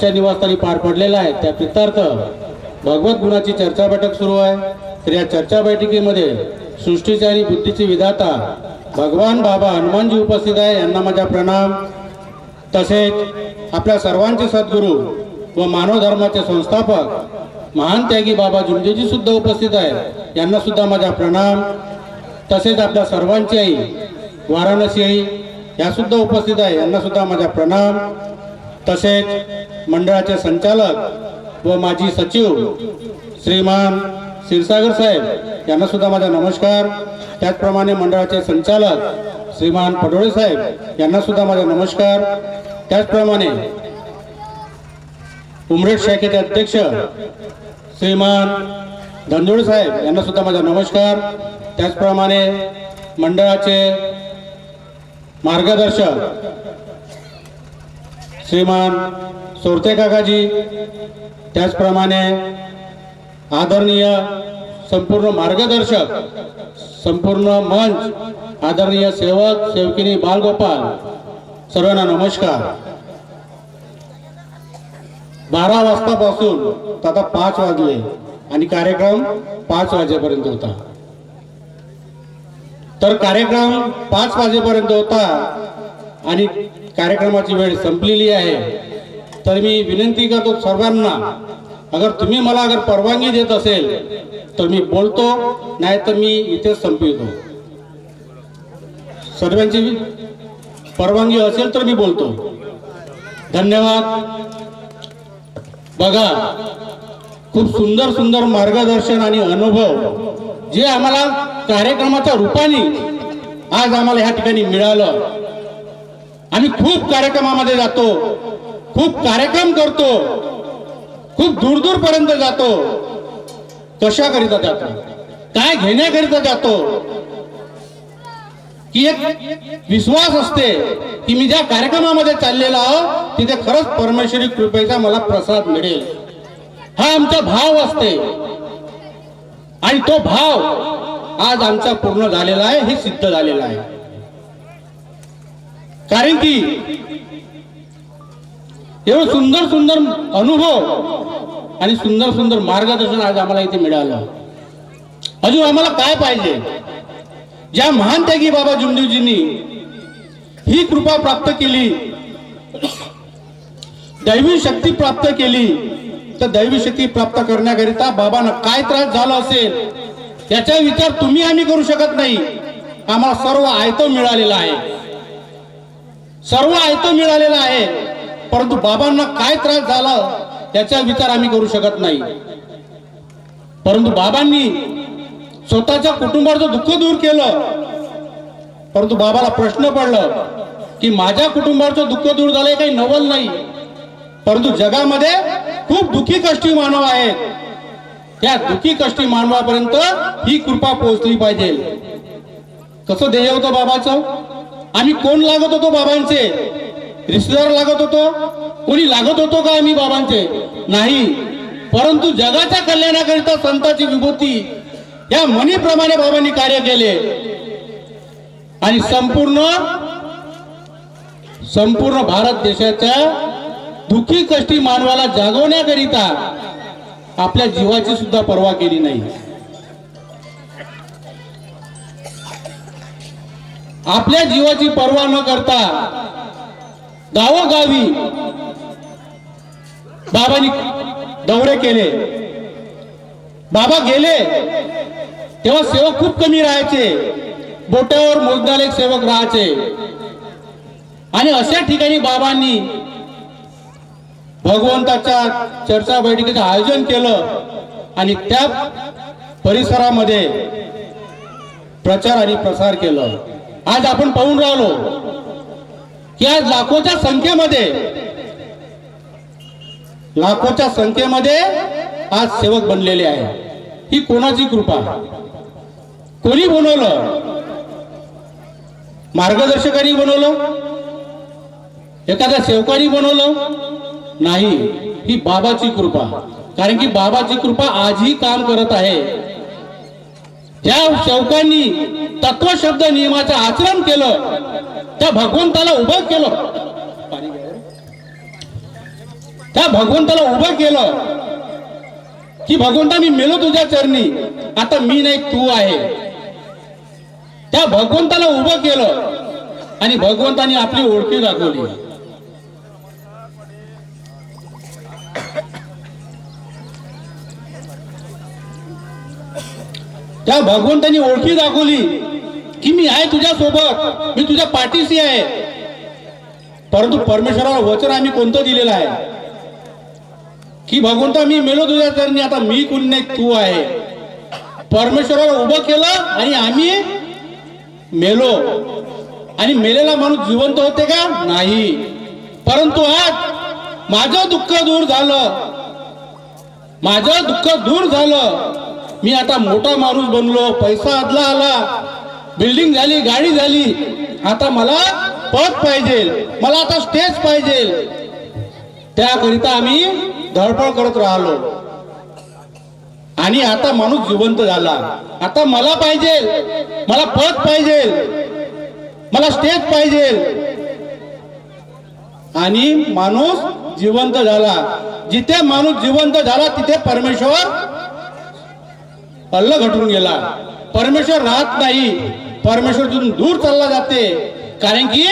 च्या निवासस्थानी पार पडलेला आहे. त्या प्रितार्थ भगवत गुणाची चर्चा बैठक सुरू आहे. तर या चर्चा बैठकीमध्ये सृष्टीचे आणि बुद्धीचे विधाता भगवान बाबा हनुमानजी उपस्थित आहे. यांना माझा प्रणाम. तसेच आपल्या सर्वांचे सद्गुरू व मानव धर्माचे संस्थापक महान त्यागी बाबा जुंजेजी सुद्धा उपस्थित आहे. यांना सुद्धा माझा प्रणाम. तसेच आपल्या सर्वांची आई वाराणसी आई यासुद्धा उपस्थित आहे. यांना सुद्धा माझा प्रणाम. तसेच मंडळाचे संचालक व माजी सचिव श्रीमान क्षीरसागर साहेब यांना सुद्धा माझा नमस्कार. त्याचप्रमाणे मंडळाचे संचालक श्रीमान पडोळे साहेब यांना सुद्धा माझा नमस्कार. त्याचप्रमाणे उमरेड शाखेचे अध्यक्ष श्रीमान धंजोळे साहेब यांना सुद्धा माझा नमस्कार. त्याचप्रमाणे मंडळाचे मार्गदर्शक श्रीमान सोरते काकाजी त्याचप्रमाणे आदरणीय संपूर्ण मार्गदर्शक संपूर्ण मंच आदरणीय सेवक सेवकिनी बालगोपाल सर्वांना नमस्कार. बारा वाजतापासून तर आता पाच वाजले आणि कार्यक्रम पाच वाजेपर्यंत होता. तर कार्यक्रम पाच वाजेपर्यंत होता आणि कार्यक्रमाची वेळ संपलेली आहे. तर मी विनंती करतो सर्वांना अगर तुम्ही मला अगर परवानगी देत असेल तर मी बोलतो नाही तर मी इथेच संपवितो. सर्वांची परवानगी असेल तर मी बोलतो. धन्यवाद. बघा खूप सुंदर सुंदर मार्गदर्शन आणि अनुभव जे आम्हाला कार्यक्रमाच्या रूपाने आज आम्हाला ह्या ठिकाणी मिळालं. आणि खूप कार्यक्रमामध्ये जातो. खूप कार्यक्रम करतो. खूप दूर पर्यंत जातो कशाकरिता जातो? काय घेण्याकरिता जातो? की एक विश्वास असते की मी ज्या कार्यक्रमामध्ये चाललेला आहो तिथे खरंच परमेश्वरी कृपेचा मला प्रसाद मिळेल. हा आमचा भाव असते. आणि तो भाव आज आमचा पूर्ण झालेला आहे हे सिद्ध झालेला आहे. कारण की एवढं सुंदर सुंदर अनुभव आणि सुंदर सुंदर मार्गदर्शन आज आम्हाला इथे मिळालं. अजून आम्हाला काय पाहिजे? ज्या महान त्यागी बाबा जुमदेवजींनी ही कृपा प्राप्त केली दैवी शक्ती प्राप्त केली तर दैवी शक्ती प्राप्त करण्याकरिता बाबांना काय त्रास झाला असेल त्याचा विचार तुम्ही आम्ही करू शकत नाही. आम्हाला सर्व आयतं मिळालेलं आहे. सर्व आयतं मिळालेलं आहे. परंतु बाबांना काय त्रास झाला त्याचा विचार आम्ही करू शकत नाही. परंतु बाबांनी स्वतःच्या कुटुंबाचं दुःख दूर केलं. परंतु बाबाला प्रश्न पडलं की माझ्या कुटुंबाचं दुःख दूर झालंय काही नवल नाही. परंतु जगामध्ये खूप दुःखी कष्टी मानव आहेत. त्या दुःखी कष्टी मानवापर्यंत ही कृपा पोहोचली पाहिजे. कसं ध्येय होतं बाबाचं? आम्ही कोण लागत होतो बाबांचे? रिश्तेदार लागत होतो? कोणी लागत होतो का आम्ही बाबांचे? नाही. परंतु जगाच्या कल्याणाकरिता संतांची विभूती या म्हणीप्रमाणे बाबांनी कार्य केले. आणि संपूर्ण संपूर्ण भारत देशाच्या दुःखी कष्टी मानवाला जागवण्याकरिता आपल्या जीवाची सुद्धा पर्वा केली नाही. आपल्या जीवाची पर्वा न करता गावोगावी बाबांनी दौरे केले. बाबा गेले तेव्हा सेवक खूप कमी राहायचे. बोटावर एक सेवक राहायचे. आणि अशा ठिकाणी बाबांनी भगवंताच्या चर्चा बैठकीचं आयोजन केलं आणि त्या परिसरामध्ये प्रचार आणि प्रसार केलं. आज आपण पाहून राहिलो की आज लाखोच्या संख्येमध्ये लाखोच्या संख्येमध्ये आज सेवक बनलेले आहे. ही कोणाची कृपा? कोणी बनवलं? मार्गदर्शकांनी बनवलं? एखाद्या सेवकांनी बनवलं? नाही ही बाबाची कृपा. कारण की बाबाची कृपा आजही काम करत आहे. ज्या सेवकांनी तत्वशब्द नियमाचं आचरण केलं त्या भगवंताला उभं केलं. त्या भगवंताला उभं केलं की भगवंता मी मेलो तुझ्या चरणी. आता मी नाही तू आहे. त्या भगवंताला उभं केलं आणि भगवंतानी आपली ओळखी दाखवली. त्या भगवंतांनी ओळखी दाखवली की मी आहे तुझ्या सोबत मी तुझ्या पाठीशी आहे. परंतु परमेश्वराला वचन आम्ही कोणतं दिलेलं आहे? की भगवंता मी मेलो तुझ्या चरणी आता मी कोणी नाही तू आहे. परमेश्वराला उभं केलं आणि आम्ही मेलो. आणि मेलेला माणूस जिवंत होते का? नाही. परंतु आज माझं दुःख दूर झालं. माझं दुःख दूर झालं. मी आता मोठा माणूस बनलो पैसा आदला आला बिल्डिंग झाली गाडी झाली आता मला पद पाहिजे मला आता स्टेज पाहिजे. त्याकरिता आम्ही धडपड करत राहिलो. आणि आता माणूस जिवंत झाला. आता मला पाहिजे मला पद पाहिजे मला स्टेज पाहिजे. आणि माणूस जिवंत झाला. जिथे माणूस जिवंत झाला तिथे परमेश्वर अल्ल घटून गेला. परमेश्वर राहत नाही. परमेश्वर तिथून दूर चालला जाते. कारण की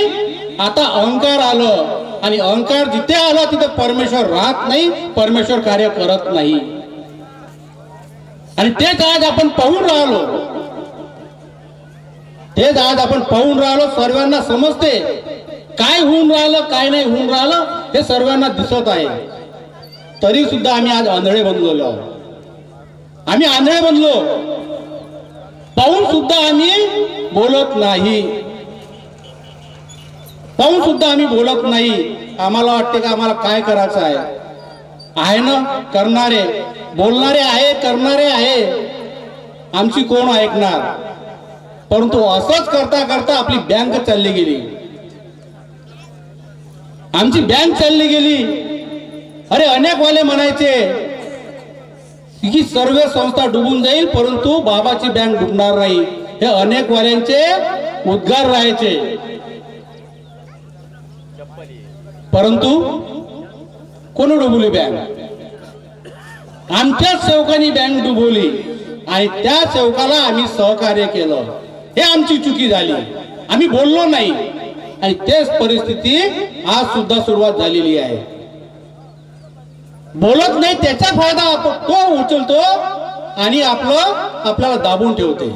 आता अहंकार आलं. आणि अहंकार जिथे आला तिथे परमेश्वर राहत नाही परमेश्वर कार्य करत नाही. आणि तेच आज आपण पाहून राहिलो. तेच आज आपण पाहून राहिलो सर्वांना समजते. काय होऊन राहिलं काय नाही होऊन राहिलं हे सर्वांना दिसत आहे. तरी सुद्धा आम्ही आज आंधळे बनलेलो आहोत. आम्ही आंधळे बनलो. पाहून सुद्धा आम्ही बोलत नाही. पाहून सुद्धा आम्ही बोलत नाही. आम्हाला वाटते का आम्हाला काय करायचं आहे? आहे ना? करणारे. बोलणारे आहे करणारे आहे. आमची कोण ऐकणार? परंतु असंच करता करता आपली बँक चालली गेली. आमची बँक चालली गेली. अरे अनेक वाले म्हणायचे की सर्व संस्था डुबून जाईल परंतु बाबाची बँक डुबणार नाही. हे अनेक वाऱ्यांचे उद्गार राहायचे. परंतु कोण डुबवली बँक? आमच्याच सेवकांनी बँक डुबवली. आणि त्या सेवकाला आम्ही सहकार्य केलं. हे आमची चुकी झाली. आम्ही बोललो नाही. आणि तेच परिस्थिती आज सुद्धा सुरुवात झालेली आहे. बोलत नाही त्याचा फायदा आपण तो उचलतो? आणि आपलं आपल्याला दाबून ठेवते.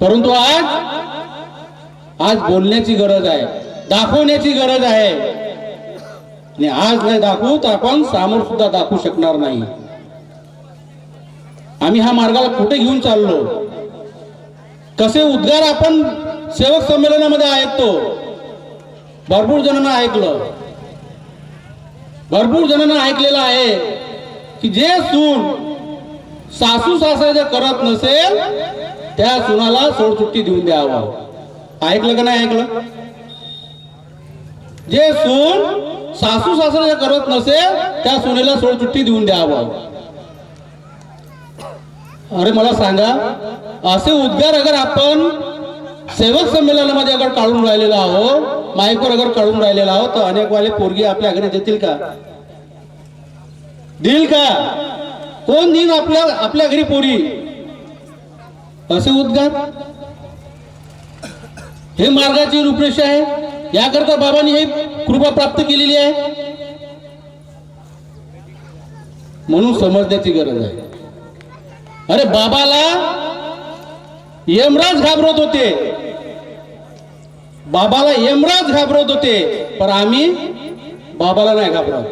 परंतु आज आज बोलण्याची गरज आहे दाखवण्याची गरज आहे. आणि आज नाही दाखवू तर आपण सामोर सुद्धा दाखवू शकणार नाही. आम्ही ह्या मार्गाला कुठे घेऊन चाललो. कसे उद्गार आपण सेवक संमेलनामध्ये ऐकतो. भरपूर जणांना ऐकलं. भरपूर जणांना ऐकलेलं आहे की जे सून सासू सासऱ्याचं जर करत नसेल त्या सुनाला सोडसुट्टी देऊन द्यावं. ऐकलं का नाही ऐकलं? जे सून सासू सासऱ्याचं जर करत नसेल त्या सुनेला सोडसुट्टी देऊन द्यावं. अरे मला सांगा असे उद्गार अगर आपण सेवक संमेलनामध्ये अगर काढून राहिलेलो आहो माईकवर अगर काढून राहिलेला आहो तर अनेक वाले पोरगी आपल्या घरी देतील का? देईल का? कोण देईन आपल्या आपल्या घरी पोरी? असे उद्गार? हे मार्गाची रूपरेषा आहे. याकरता बाबांनी हे कृपा प्राप्त केलेली आहे. म्हणून समजण्याची गरज आहे. अरे बाबाला यमराज घाबरत होते. बाबाला यमराज घाबरत होते पण आम्ही बाबाला नाही घाबरत.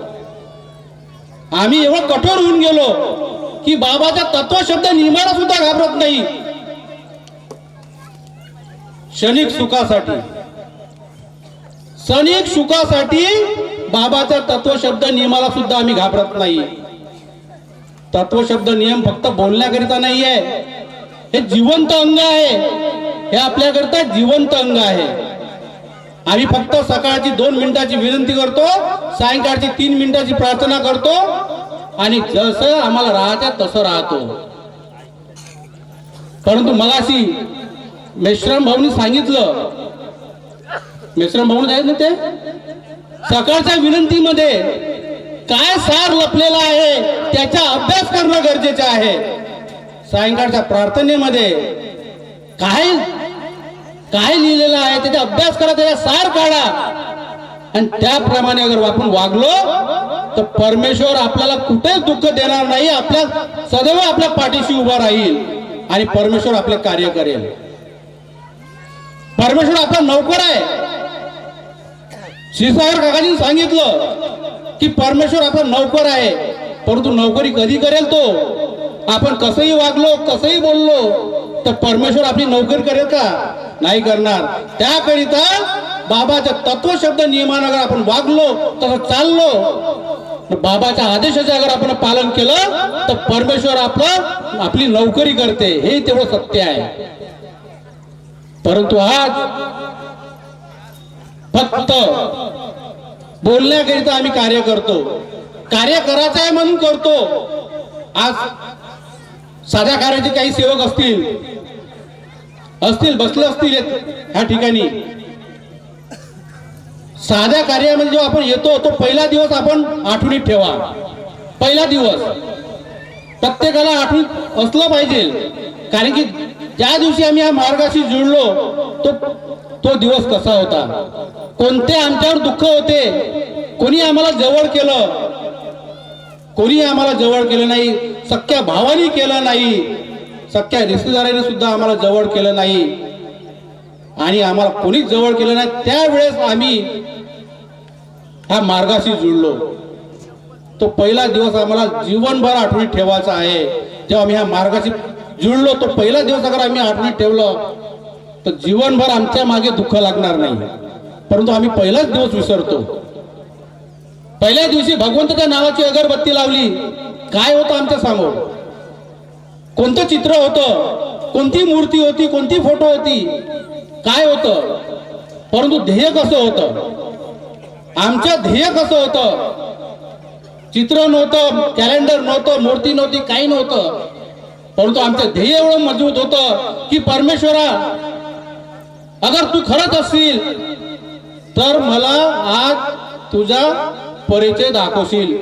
आम्ही एवढं कठोर होऊन गेलो की बाबाच्या तत्व शब्द नियमाला सुद्धा घाबरत नाही. क्षणिक सुखासाठी. क्षणिक सुखासाठी बाबाचा तत्व शब्द नियमाला सुद्धा आम्ही घाबरत नाही. तत्व शब्द नियम फक्त बोलण्याकरिता नाही आहे हे जिवंत अंग आहे. हे आपल्याकरता जिवंत अंग आहे. आम्ही फक्त सकाळची दोन मिनिटाची विनंती करतो सायंकाळची तीन मिनिटाची प्रार्थना करतो आणि जसं आम्हाला राहतात तसं राहतो. परंतु मगाशी मेश्राम भाऊनी सांगितलं. मेश्राम भाऊन आहेत ना ते सकाळच्या विनंतीमध्ये काय सार लपलेला आहे त्याचा अभ्यास करणं गरजेचं आहे. सायंकाळच्या प्रार्थनेमध्ये काय काय लिहिलेलं आहे त्याचा अभ्यास करा त्याचा सार काढा. आणि त्याप्रमाणे अगर आपण वागलो तर परमेश्वर आपल्याला कुठेच दुःख देणार नाही आपल्या सदैव आपल्या पाठीशी उभा राहील आणि परमेश्वर आपले कार्य करेल. परमेश्वर आपला नौकर आहे. श्रीसागर काकाजीने सांगितलं की परमेश्वर आपला नौकर आहे परंतु नोकरी कधी करेल तो? आपण कसंही वागलो कसंही बोललो तर परमेश्वर आपली नोकरी करेल का? नाही करणार. त्याकरिता बाबाच्या तत्वशब्द शब्द अगर आपण वागलो तसं चाललो. बाबाच्या आदेशाचे अगर आपण पालन केलं तर परमेश्वर आपलं आपली नोकरी करते. हे तेवढं सत्य आहे. परंतु आज फक्त बोलण्याकरिता आम्ही कार्य करतो. कार्य करायचं आहे म्हणून करतो. आज साध्या कार्याचे काही सेवक असतील असतील बसले असतील ह्या ठिकाणी. साध्या कार्यामध्ये जेव्हा आपण येतो तो पहिला दिवस आपण आठवणीत ठेवा. पहिला दिवस. प्रत्येकाला आठवणीत असलं पाहिजे. कारण की ज्या दिवशी आम्ही या मार्गाशी जुळलो तो तो दिवस कसा होता? कोणते आमच्यावर दुःख होते? कोणी आम्हाला जवळ केलं? कोणी आम्हाला जवळ केलं नाही सख्या भावानी केलं नाही सख्या रिश्तेदाराने सुद्धा आम्हाला जवळ केलं नाही. आणि आम्हाला कोणीच जवळ केलं नाही त्यावेळेस आम्ही ह्या मार्गाशी जुळलो. तो पहिला दिवस आम्हाला जीवनभर आठवणीत ठेवायचा आहे. जेव्हा आम्ही ह्या मार्गाशी जुळलो तो पहिला दिवस अगर आम्ही आठवणीत ठेवलं तर जीवनभर आमच्या मागे दुःख लागणार नाही. परंतु आम्ही पहिलाच दिवस विसरतो. पहिल्या दिवशी भगवंताच्या नावाची अगरबत्ती लावली. काय होतं आमच्यासमोर? कोणतं चित्र होतं? कोणती मूर्ती होती? कोणती फोटो होती? काय होतं? परंतु ध्येय कसं होतं? आमचं ध्येय कसं होतं? चित्र नव्हतं कॅलेंडर नव्हतं मूर्ती नव्हती काही नव्हतं. परंतु आमचं ध्येय एवढं मजबूत होतं की परमेश्वरा अगर तू खरंच असशील तर मला आज तुझा परिचय दाखवशील.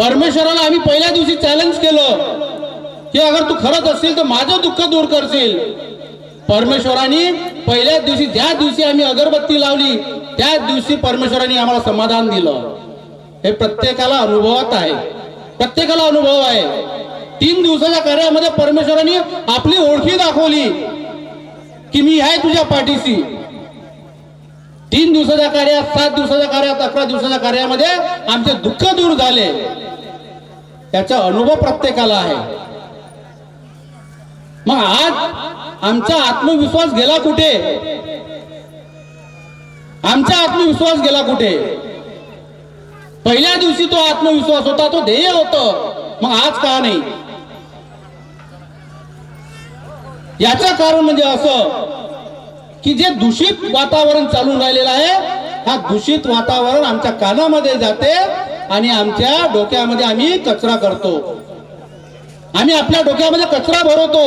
परमेश्वराला आम्ही पहिल्या दिवशी चॅलेंज केलं. की अगर तू खरंच असशील तर माझं दुःख दूर करशील. परमेश्वराने पहिल्या दिवशी ज्या दिवशी आम्ही अगरबत्ती लावली त्या दिवशी परमेश्वराने आम्हाला समाधान दिलं. हे प्रत्येकाला अनुभवात आहे. प्रत्येकाला अनुभव आहे. तीन दिवसाच्या कार्यामध्ये परमेश्वराने आपली ओळखी दाखवली. की मी आहे तुझ्या पाठीशी. तीन दिवसाच्या कार्यात सात दिवसाच्या कार्यात अकरा दिवसाच्या कार्यामध्ये आमचे दुःख दूर झाले. त्याचा अनुभव प्रत्येकाला आहे. मग आज आमचा आत्मविश्वास गेला कुठे? आमचा आत्मविश्वास गेला कुठे? पहिल्या दिवशी तो आत्मविश्वास होता तो ध्येय होत. मग आज का नाही? याचं कारण म्हणजे असं की जे दूषित वातावरण चालून राहिलेलं आहे हा दूषित वातावरण आमच्या कानामध्ये जाते आणि आमच्या डोक्यामध्ये आम्ही कचरा करतो. आम्ही आपल्या डोक्यामध्ये कचरा भरवतो.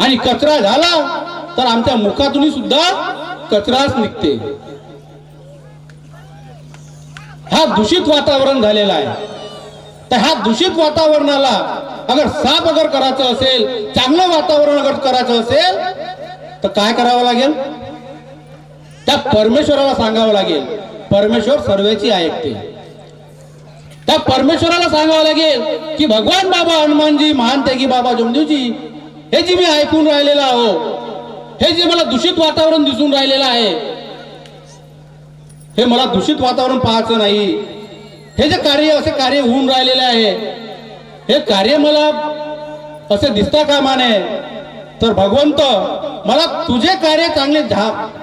आणि कचरा झाला तर आमच्या मुखातून सुद्धा कचराच निघते. हा दूषित वातावरण झालेला आहे. तर ह्या दूषित वातावरणाला अगर साफ अगर करायचं असेल चांगलं वातावरण अगर करायचं असेल तर काय करावं लागेल? त्या परमेश्वराला सांगावं लागेल. परमेश्वर सर्वेची ऐकते त्या परमेश्वराला सांगावं लागेल की भगवान बाबा हनुमानजी महान त्यागी बाबा जमदेवजी हे जे मी ऐकून राहिलेलं आहो हे जे मला दूषित वातावरण दिसून राहिलेलं आहे हे मला दूषित वातावरण पाहायचं नाही. हे जे कार्य असे कार्य होऊन राहिलेले आहे हे कार्य मला असे दिसता कामा नये. तर भगवंत मला तुझे कार्य चांगले झा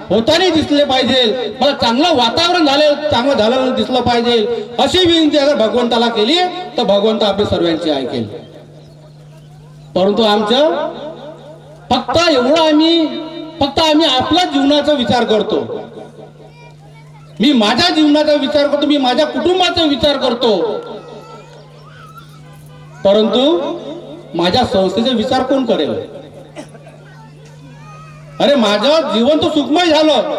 होताना दिसले पाहिजे. मला चांगलं वातावरण झालं चांगलं झालं दिसलं पाहिजे. अशी विनंती अगर भगवंताला केली तर भगवंत आपल्या सर्वांची ऐकेल. परंतु आमचं फक्त एवढं आम्ही फक्त आम्ही आपल्या जीवनाचा विचार करतो. मी माझ्या जीवनाचा विचार करतो मी माझ्या कुटुंबाचा विचार करतो. परंतु माझ्या संस्थेचा विचार कोण करेल? अरे माझं जीवन तर सुखमय झालं.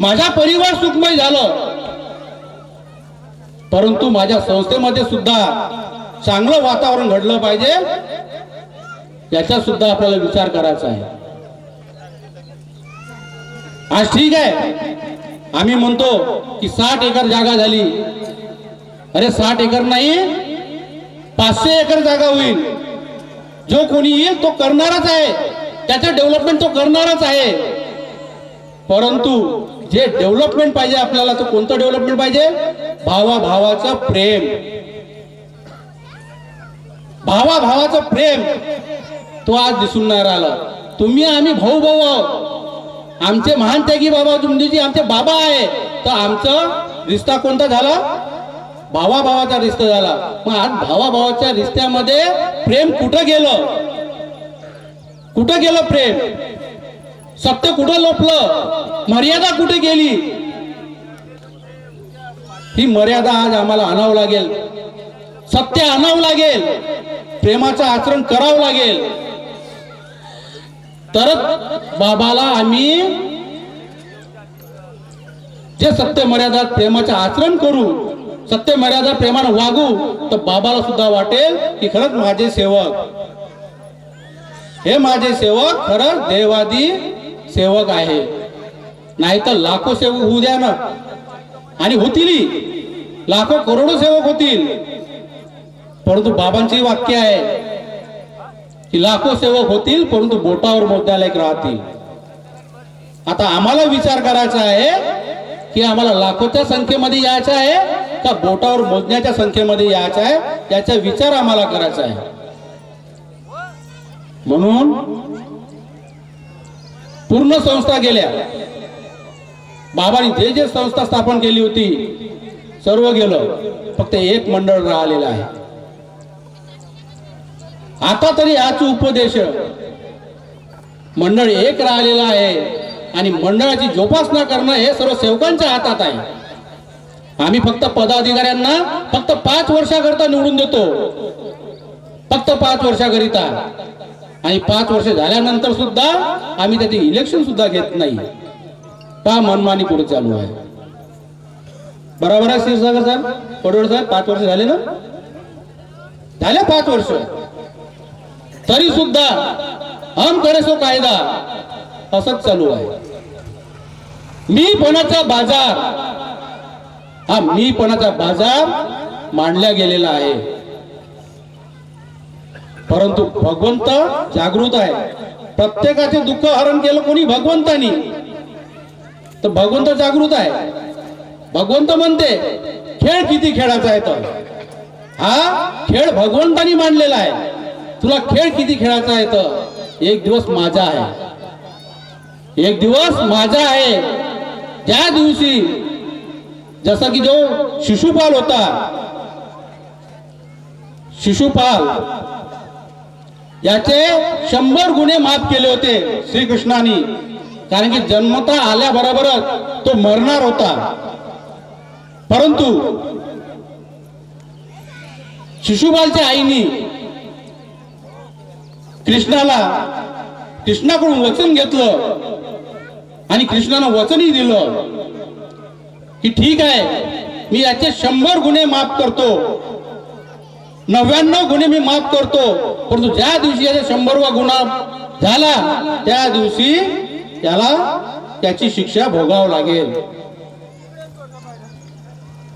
माझा परिवार सुखमय झालं. परंतु माझ्या संस्थेमध्ये सुद्धा चांगलं वातावरण घडलं पाहिजे याचा सुद्धा आपल्याला विचार करायचा आहे. आज ठीक आहे. आम्ही म्हणतो की साठ एकर जागा झाली. अरे साठ एकर नाही पाचशे एकर जागा होईल. जो कोणी येईल तो करणारच आहे. त्याचं डेव्हलपमेंट तो करणारच आहे. परंतु जे डेव्हलपमेंट पाहिजे आपल्याला तो कोणतं डेव्हलपमेंट पाहिजे? भावा भावाचं प्रेम. भावा भावाचं प्रेम. तो आज दिसून नाही राहिला. तुम्ही आम्ही भाऊ भाऊ आहोत. आमचे महान त्यागी बाबा तुमची आमचे बाबा आहे. तर आमचं रिश्ता कोणता झाला? भावा भावाचा रिश्ता झाला. मग आज भावा भावाच्या रिश्त्यामध्ये प्रेम कुठं गेलं? कुठं गेलं प्रेम? सत्य कुठं लोपलं? मर्यादा कुठे गेली? ही मर्यादा आज आम्हाला आणावं लागेल. सत्य आणावं लागेल. प्रेमाचं आचरण करावं लागेल. तरच बाबाला आम्ही जे सत्य मर्यादा प्रेमाचं आचरण करू सत्य मर्यादा प्रेमानं वागू तर बाबाला सुद्धा वाटेल की खरंच माझे सेवक. हे माझे सेवक खरंच देवादी सेवक आहे. नाहीतर लाखो सेवक होऊ द्या ना. आणि होतील लाखो करोडो सेवक होतील. परंतु बाबांची वाक्य आहे की लाखो सेवक होतील परंतु बोटावर मोद्याला एक राहतील. आता आम्हाला विचार करायचा आहे की आम्हाला लाखोच्या संख्येमध्ये यायचं आहे का बोटावर मोजण्याच्या संख्येमध्ये यायचं आहे? याचा विचार आम्हाला करायचा आहे. म्हणून पूर्ण संस्था गेल्या. बाबांनी जे जे संस्था स्थापन केली होती सर्व गेलं. फक्त एक मंडळ राहिलेलं आहे. आता तरी याच उपदेश. मंडळ एक राहिलेलं आहे आणि मंडळाची जोपासना करणं हे सर्व सेवकांच्या हातात आहे. आम्ही फक्त पदाधिकाऱ्यांना फक्त पाच वर्षाकरता निवडून देतो. फक्त पाच वर्षाकरिता. आणि पाच वर्ष झाल्यानंतर सुद्धा आम्ही त्याचे इलेक्शन सुद्धा घेत नाही. पहा मनमानी पुढे चालू आहे. बरोबर आहे क्षीरसागर साहेब? पडवळ साहेब पाच वर्ष झाले ना? झाले पाच वर्ष. तरी सुद्धा हम करेसो कायदा. असंच चालू आहे. मी पणाचा बाजार? हा मी पणाचा बाजार मांडला गेलेला आहे. परंतु भगवंत जागृत आहे. प्रत्येकाचे दुःख हरण केलं कोणी? भगवंतानी. तर भगवंत जागृत आहे. भगवंत म्हणते खेळ किती खेळायचा आहे तर हा? खेळ भगवंतानी मांडलेला आहे. तुला खेळ किती खेळायचा आहे तर एक दिवस माझा आहे. एक दिवस माझा आहे. त्या दिवशी जसा की जो शिशुपाल होता शिशुपाल याचे शंभर गुन्हे माफ केले होते श्रीकृष्णाने. कारण की जन्मता आल्याबरोबरच तो मरणार होता. परंतु शिशुबालच्या आईनी कृष्णाला कृष्णाकडून वचन घेतलं आणि कृष्णानं वचनही दिलं की ठीक आहे मी याचे शंभर गुन्हे माफ करतो. नव्याण्णव गुन्हे मी माफ करतो. परंतु ज्या दिवशी याचा शंभरवा गुन्हा झाला त्या दिवशी त्याला त्याची शिक्षा भोगावं लागेल.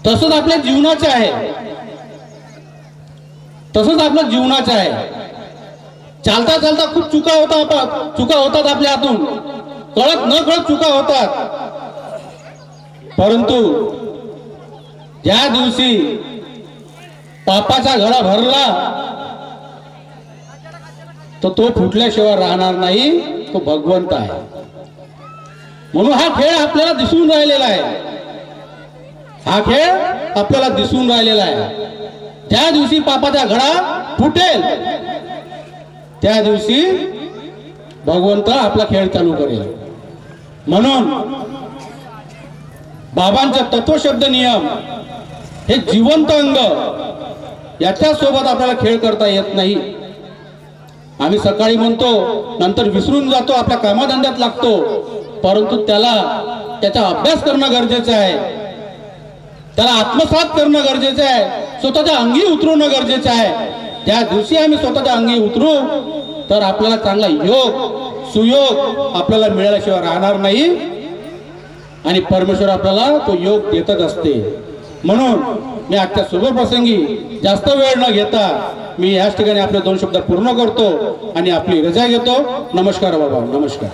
तसंच आपल्या जीवनाचं आहे. तसंच आपल्या जीवनाचं आहे. चालता चालता खूप चुका होतात चुका होतात आपल्या हातून. कळत न कळत चुका होतात. परंतु ज्या दिवशी पापाचा घडा भरला. तर तो फुटल्याशिवाय राहणार नाही. तो भगवंत आहे. म्हणून हा खेळ आपल्याला दिसून राहिलेला आहे. हा खेळ आपल्याला दिसून राहिलेला आहे. ज्या दिवशी पापाचा घडा फुटेल. त्या दिवशी भगवंत आपला खेळ चालू करेल. म्हणून बाबांचा तत्वशब्द नियम हे जिवंत अंग याच्या सोबत आपल्याला खेळ करता येत नाही. आम्ही सकाळी म्हणतो नंतर विसरून जातो आपल्या कामाधंद्यात लागतो. परंतु त्याला त्याचा अभ्यास करणं गरजेचं आहे. त्याला आत्मसात करणं गरजेचं आहे. स्वतःच्या अंगी उतरवणं गरजेचं आहे. ज्या दिवशी आम्ही स्वतःच्या अंगी उतरू तर आपल्याला चांगला योग सुयोग आपल्याला मिळाल्याशिवाय राहणार नाही. आणि परमेश्वर आपल्याला तो योग देतच असते. म्हणून मी आजच्या शुभप्रसंगी जास्त वेळ न घेता मी याच ठिकाणी आपले दोन शब्द पूर्ण करतो आणि आपली रजा घेतो. नमस्कार बाबा नमस्कार.